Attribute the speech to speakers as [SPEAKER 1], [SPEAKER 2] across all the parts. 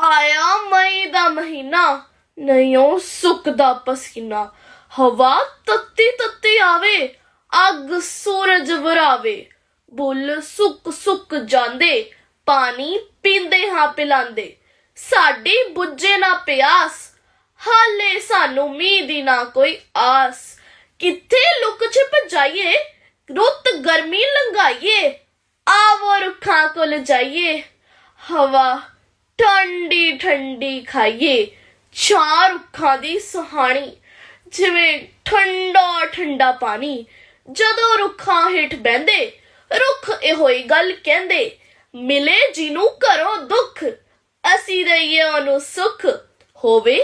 [SPEAKER 1] ਆਇਆ ਮਈ ਦਾ ਮਹੀਨਾ ਨਹੀਂਓ ਸੁੱਕਦਾ ਪਸੀਨਾ। ਹਵਾ ਤੱਤੀ ਤੱਤੀ ਆਵੇ, ਅੱਗ ਸੂਰਜ ਵਰਾਵੇ। ਬੁੱਲ ਸੁੱਕ ਸੁੱਕ ਜਾਂਦੇ, ਪਾਣੀ ਪੀਂਦੇ ਹਾਂ ਪਿਲਾਂਦੇ। ਸਾਡੀ ਬੁੱਝੇ ਨਾ ਪਿਆਸ, ਹਾਲੇ ਸਾਨੂੰ ਮੀਂਹ ਦੀ ਨਾ ਕੋਈ ਆਸ। ਕਿੱਥੇ ਲੁਕ ਛਿਪ ਜਾਈਏ, ਰੁੱਤ ਗਰਮੀ ਲੰਘਾਈਏ, ਆਵੋ ਰੁੱਖਾਂ ਕੋਲ ਜਾਈਏ। ਹਵਾ ਠੰਡੀ ਠੰਡੀ ਖਾਈਏ। ਚਾਰ ਰੁੱਖਾਂ ਦੀ ਸੁਹਾਣੀ, ਜਿਵੇਂ ਠੰਡਾ ਠੰਡਾ ਪਾਣੀ। ਜਦੋਂ ਰੁੱਖਾਂ ਹੇਠ ਬਹਿੰਦੇ, ਰੁੱਖ ਇਹੋ ਹੀ ਗੱਲ ਕਹਿੰਦੇ, ਮਿਲੇ ਜਿਹਨੂੰ ਘਰੋਂ ਦੁੱਖ, ਅਸੀਂ ਦਈਏ ਉਹਨੂੰ ਸੁੱਖ, ਹੋਵੇ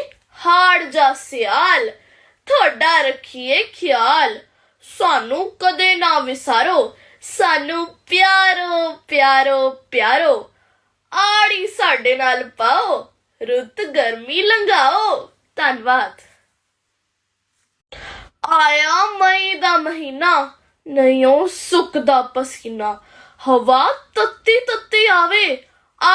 [SPEAKER 1] ਹਾੜ ਜਾਂ ਸਿਆਲ। ਤੁਹਾਡਾ ਰੱਖੀਏ ਖਿਆਲ, ਸਾਨੂੰ ਕਦੇ ਨਾ ਵਿਸਾਰੋ, ਸਾਨੂੰ ਪਿਆਰੋ ਪਿਆਰੋ ਪਿਆਰੋ। ਆੜੀ ਸਾਡੇ ਨਾਲ ਪਾਓ, ਰੁੱਤ ਗਰਮੀ ਲੰਘਾਓ। ਧੰਨਵਾਦ। ਆਇਆ ਮਈ ਦਾ ਮਹੀਨਾ ਨਹੀਂਓ ਸੁੱਕਦਾ ਪਸੀਨਾ। ਹਵਾ ਤੱਤੀ ਤੱਤੀ ਆਵੇ,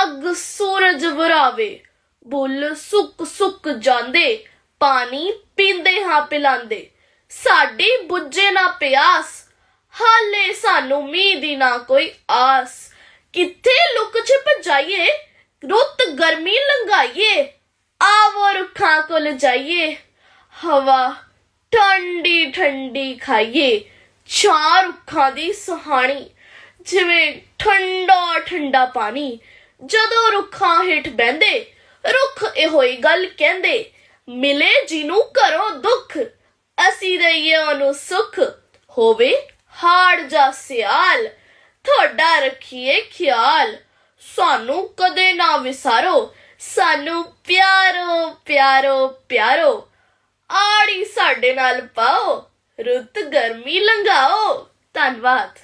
[SPEAKER 1] ਅੱਗ ਸੂਰਜ ਵਰਾਵੇ। ਬੁੱਲ ਸੁੱਕ ਸੁੱਕ ਜਾਂਦੇ, ਪਾਣੀ ਪੀਂਦੇ ਹਾਂ ਪਿਲਾਂਦੇ। ਸਾਡੀ ਬੁੱਝੇ ਨਾ ਪਿਆਸ, ਹਾਲੇ ਸਾਨੂੰ ਮੀਂਹ ਦੀ ਨਾ ਕੋਈ ਆਸ। ਕਿੱਥੇ ਲੁਕ ਛਿਪ ਜਾਈਏ? ਰੁੱਤ ਗਰਮੀ ਲੰਘਾਈਏ। ਆਵੋ ਰੁੱਖਾਂ ਕੋਲ ਜਾਈਏ। ਹਵਾ ਠੰਡੀ ਠੰਡੀ ਖਾਈਏ। ਚਾਰ ਰੁੱਖਾਂ ਦੀ ਸਹਾਣੀ, ਜਿਵੇਂ ਠੰਡਾ ਠੰਡਾ ਪਾਣੀ। ਜਦੋਂ ਰੁੱਖਾਂ ਹੇਠ ਬਹਿੰਦੇ, ਰੁੱਖ ਇਹੋ ਹੀ ਗੱਲ ਕਹਿੰਦੇ, ਮਿਲੇ ਜਿਹਨੂੰ ਘਰੋਂ ਦੁੱਖ, ਅਸੀਂ ਦਈਏ ਉਹਨੂੰ ਸੁੱਖ, ਹੋਵੇ ਹਾੜ ਜਾਂ ਸਿਆਲ। ਤੁਹਾਡਾ ਰੱਖੀਏ ਖਿਆਲ। ਸਾਨੂੰ ਕਦੇ ਨਾ ਵਿਸਾਰੋ। ਸਾਨੂੰ ਪਿਆਰੋ ਪਿਆਰੋ ਪਿਆਰੋ। ਆੜੀ ਸਾਡੇ ਨਾਲ ਪਾਓ। ਰੁੱਤ ਗਰਮੀ ਲੰਘਾਓ। ਧੰਨਵਾਦ।